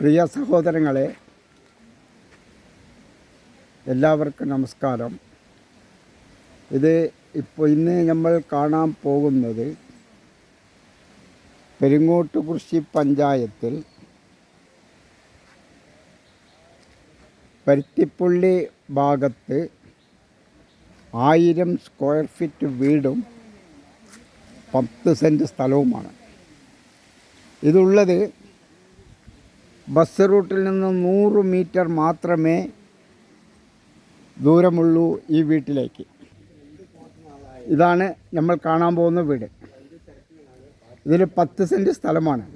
പ്രിയ സഹോദരങ്ങളെ എല്ലാവർക്കും നമസ്കാരം. ഇത് ഇപ്പോൾ ഇന്ന് നമ്മൾ കാണാൻ പോകുന്നത് പെരിങ്ങോട്ടുകുറിശി പഞ്ചായത്തിൽ പരുത്തിപ്പുള്ളി ഭാഗത്ത് ആയിരം സ്ക്വയർ ഫീറ്റ് വീടും പത്ത് സെന്റ് സ്ഥലവുമാണ്. ഇതുള്ളത് ബസ് റൂട്ടിൽ നിന്ന് നൂറ് മീറ്റർ മാത്രമേ ദൂരമുള്ളൂ ഈ വീട്ടിലേക്ക്. ഇതാണ് നമ്മൾ കാണാൻ പോകുന്ന വീട്. ഇതിൽ പത്ത് സെന്റ് സ്ഥലമാണ്.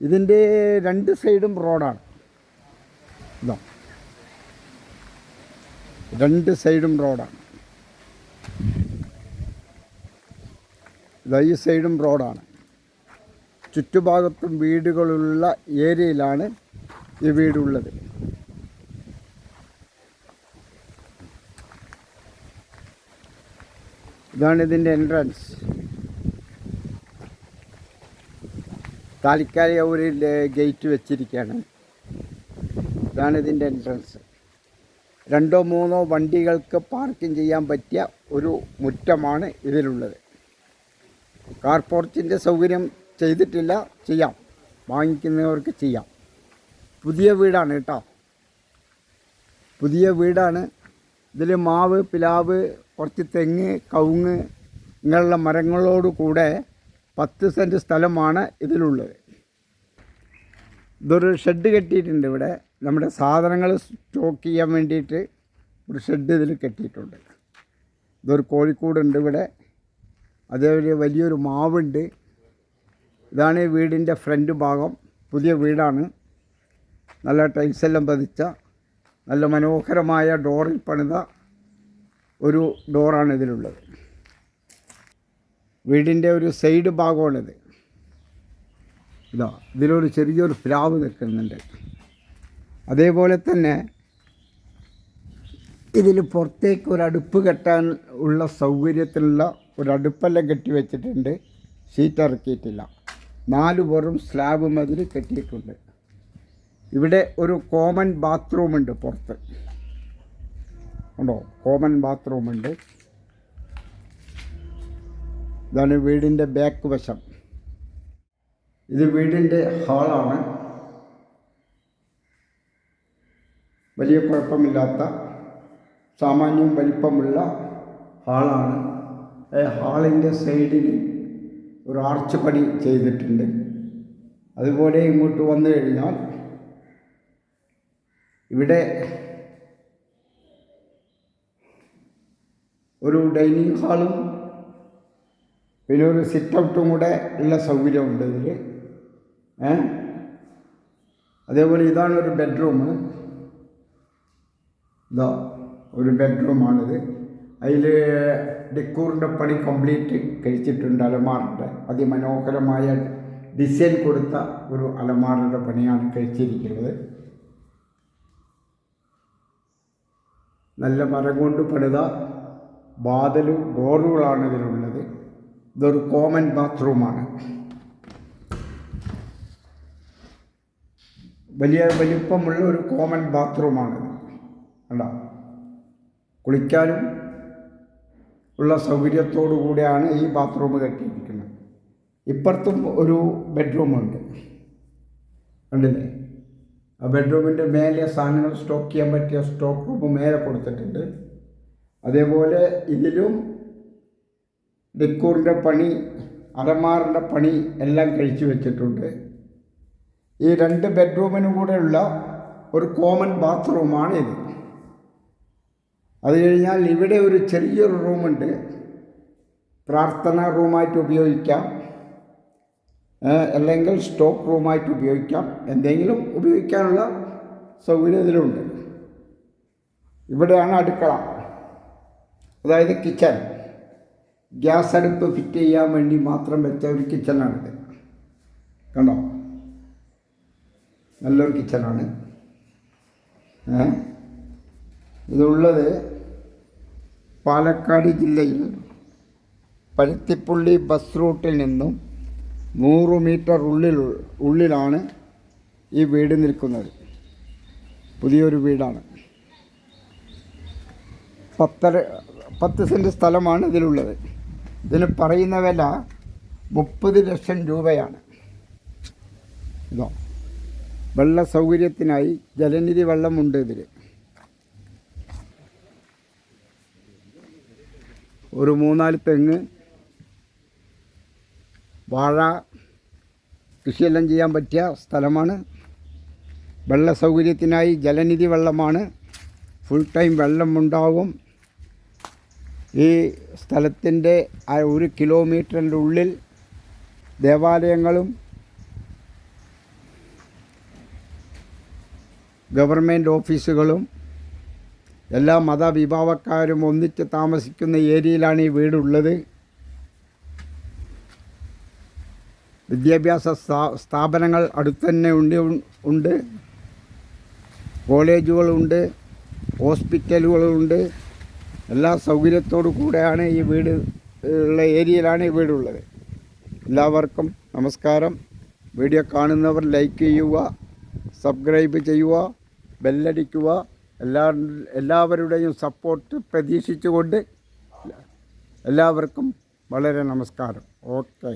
ഇതിന്റെ രണ്ട് സൈഡും റോഡാണ്. ഇതാ. രണ്ട് സൈഡും റോഡാണ്. ഇതാ ഈ സൈഡും റോഡാണ്. ചുറ്റുഭാഗത്തും വീടുകളുള്ള ഏരിയയിലാണ് ഈ വീടുള്ളത്. ഇതാണ് ഇതിന്റെ എൻട്രൻസ് താൽക്കാലിക ഒരു ഗേറ്റ് വെച്ചിരിക്കുകയാണ്. ഇതാണ് ഇതിന്റെ എൻട്രൻസ് രണ്ടോ മൂന്നോ വണ്ടികൾക്ക് പാർക്കിംഗ് ചെയ്യാൻ പറ്റിയ ഒരു മുറ്റമാണ് ഇതിലുള്ളത്. കാർ പോർച്ചിന്റെ സൗകര്യം ചെയ്തിട്ടില്ല ചെയ്യാം. വാങ്ങിക്കുന്നവർക്ക് ചെയ്യാം. പുതിയ വീടാണ് കേട്ടോ. പുതിയ വീടാണ്. ഇതിൽ മാവ് പിലാവ് കുറച്ച് തെങ്ങ് കവുങ്ങ് ഇങ്ങനെയുള്ള മരങ്ങളോട് കൂടെ പത്ത് സെന്റ് സ്ഥലമാണ് ഇതിലുള്ളത്. ഇതൊരു ഷെഡ് കെട്ടിയിട്ടുണ്ട് ഇവിടെ. നമ്മുടെ സാധനങ്ങൾ സ്റ്റോക്ക് ചെയ്യാൻ വേണ്ടിയിട്ട് ഒരു ഷെഡ് ഇതിൽ കെട്ടിയിട്ടുണ്ട്. ഇതൊരു കോഴിക്കോടുണ്ട് ഇവിടെ. അതേപോലെ വലിയൊരു മാവുണ്ട്. ഇതാണ് ഈ വീടിന്റെ ഫ്രണ്ട് ഭാഗം. പുതിയ വീടാണ്. നല്ല ടൈൽസ് എല്ലാം പതിച്ച നല്ല മനോഹരമായ ഡോറിൽ പണിത ഒരു ഡോറാണ് ഇതിലുള്ളത്. വീടിന്റെ ഒരു സൈഡ് ഭാഗമാണിത്. ഇതാ ഇതിലൊരു ചെറിയൊരു പ്ലാവ് നിൽക്കുന്നുണ്ട്. അതേപോലെ തന്നെ ഇതിൽ പുറത്തേക്ക് ഒരു അടുപ്പ് കെട്ടാൻ ഉള്ള സൗകര്യത്തിലുള്ള ഒരു അടുപ്പെല്ലാം കെട്ടി വെച്ചിട്ടുണ്ട്. ഷീറ്റ് ഇറക്കിയിട്ടില്ല. നാല് പുറം സ്ലാബ് മതിൽ കെട്ടിയിട്ടുണ്ട്. ഇവിടെ ഒരു കോമൺ ബാത്റൂമുണ്ട് പുറത്ത്. ഉണ്ടോ? കോമൺ ബാത്റൂമുണ്ട് ഇതാണ് വീടിന്റെ ബാക്ക് വശം. ഇത് വീടിന്റെ ഹാളാണ് വലിയ കുഴപ്പമില്ലാത്ത സാമാന്യം വലിപ്പമുള്ള ഹാളാണ് ഹാളിന്റെ സൈഡിൽ ഒരു ആർച്ച് പടി ചെയ്തിട്ടുണ്ട്. അതുപോലെ ഇങ്ങോട്ട് വന്നു കഴിഞ്ഞാൽ ഇവിടെ ഒരു ഡൈനിങ് ഹാളും പിന്നെ ഒരു സിറ്റ് ഔട്ടും കൂടെ ഉള്ള സൗകര്യമുണ്ട് ഇതിൽ ഏ? അതേപോലെ ഇതാണ് ഒരു ബെഡ്റൂം. ഇതാ ഒരു ബെഡ്റൂമാണിത്. അതിൽ ഡെക്കൂറിന്റെ പണി കംപ്ലീറ്റ് കഴിച്ചിട്ടുണ്ട് അലമാറിന്റെ. അതിമനോഹരമായ ഡിസൈൻ കൊടുത്ത ഒരു അലമാറിന്റെ പണിയാണ് കഴിച്ചിരിക്കുന്നത്. നല്ല മരം കൊണ്ട് പണിത വാതിലും ഡോറുകളാണ് ഇതിലുള്ളത്. ഇതൊരു കോമൺ ബാത്റൂമാണ്. വലിയ വലിപ്പമുള്ള ഒരു കോമൺ ബാത്റൂമാണിത്. കണ്ടോ? കുളിക്കാനും ഉള്ള സൗകര്യത്തോടു കൂടിയാണ് ഈ ബാത്റൂം കെട്ടിയിരിക്കുന്നത്. ഇപ്പുറത്തും ഒരു ബെഡ്റൂമുണ്ട് കണ്ടില്ലേ? ആ ബെഡ്റൂമിന്റെ മേലെ സാധനങ്ങൾ സ്റ്റോക്ക് ചെയ്യാൻ പറ്റിയ സ്റ്റോക്ക് റൂം മേലെ കൊടുത്തിട്ടുണ്ട്. അതേപോലെ ഇതിലും ഡിക്കൂറിന്റെ പണി അലമാറിന്റെ പണി എല്ലാം കഴിച്ചു വെച്ചിട്ടുണ്ട്. ഈ രണ്ട് ബെഡ്റൂമിനും കൂടെയുള്ള ഒരു കോമൺ ബാത്റൂമാണ് ഇത്. അത് കഴിഞ്ഞാൽ ഇവിടെ ഒരു ചെറിയൊരു റൂമുണ്ട്. പ്രാർത്ഥന റൂമായിട്ട് ഉപയോഗിക്കാം. അല്ലെങ്കിൽ സ്റ്റോക്ക് റൂമായിട്ട് ഉപയോഗിക്കാം. എന്തെങ്കിലും ഉപയോഗിക്കാനുള്ള സൗകര്യം ഇതിലുണ്ട്. ഇവിടെയാണ് അടുക്കള. അതായത് കിച്ചൺ ഗ്യാസ് അടുപ്പ് ഫിറ്റ് ചെയ്യാൻ വേണ്ടി മാത്രം വെച്ച ഒരു കിച്ചണാണിത് കണ്ടോ? നല്ലൊരു കിച്ചണാണ് ഇതുള്ളത് പാലക്കാട് ജില്ലയിൽ പരുത്തിപ്പുള്ളി ബസ് റൂട്ടിൽ നിന്നും നൂറ് മീറ്റർ ഉള്ളിൽ ഉള്ളിലാണ് ഈ വീട് നിൽക്കുന്നത്. പുതിയൊരു വീടാണ്. പത്തര പത്ത് സെന്റ് സ്ഥലമാണ് ഇതിലുള്ളത്. ഇതിന് പറയുന്ന വില മുപ്പത് ലക്ഷം രൂപയാണ്. ഇതോ. വെള്ള സൗകര്യത്തിനായി ജലനിധി വെള്ളമുണ്ട് ഇതിൽ ഒരു മൂന്നാൽ തെങ്ങ് വാഴ കൃഷിയെല്ലാം ചെയ്യാൻ പറ്റിയ സ്ഥലമാണ്. വെള്ള സൗകര്യത്തിനായി ജലനിധി വെള്ളമാണ്. ഫുൾ ടൈം വെള്ളമുണ്ടാകും ഈ സ്ഥലത്തിന്റെ ഒരു കിലോമീറ്ററിന്റെ ഉള്ളിൽ ദേവാലയങ്ങളും ഗവൺമെന്റ് ഓഫീസുകളും എല്ലാ മതവിഭാവക്കാരും ഒന്നിച്ച് താമസിക്കുന്ന ഏരിയയിലാണ് ഈ വീടുള്ളത്. വിദ്യാഭ്യാസ സ്ഥാ- സ്ഥാപനങ്ങൾ അടുത്തന്നെ ഉണ്ട് ഉണ്ട്. കോളേജുകളുണ്ട് ഹോസ്പിറ്റലുകളുണ്ട്. എല്ലാ സൗകര്യത്തോടു കൂടെയാണ് ഈ വീട് ഉള്ള ഏരിയയിലാണ് ഈ വീടുള്ളത്. എല്ലാവർക്കും നമസ്കാരം. വീഡിയോ കാണുന്നവർ ലൈക്ക് ചെയ്യുക സബ്സ്ക്രൈബ് ചെയ്യുക ബെല്ലടിക്കുക. എല്ലാ എല്ലാവരുടെയും സപ്പോർട്ട് പ്രതീക്ഷിച്ചുകൊണ്ട് എല്ലാവർക്കും വളരെ നമസ്കാരം. ഓക്കെ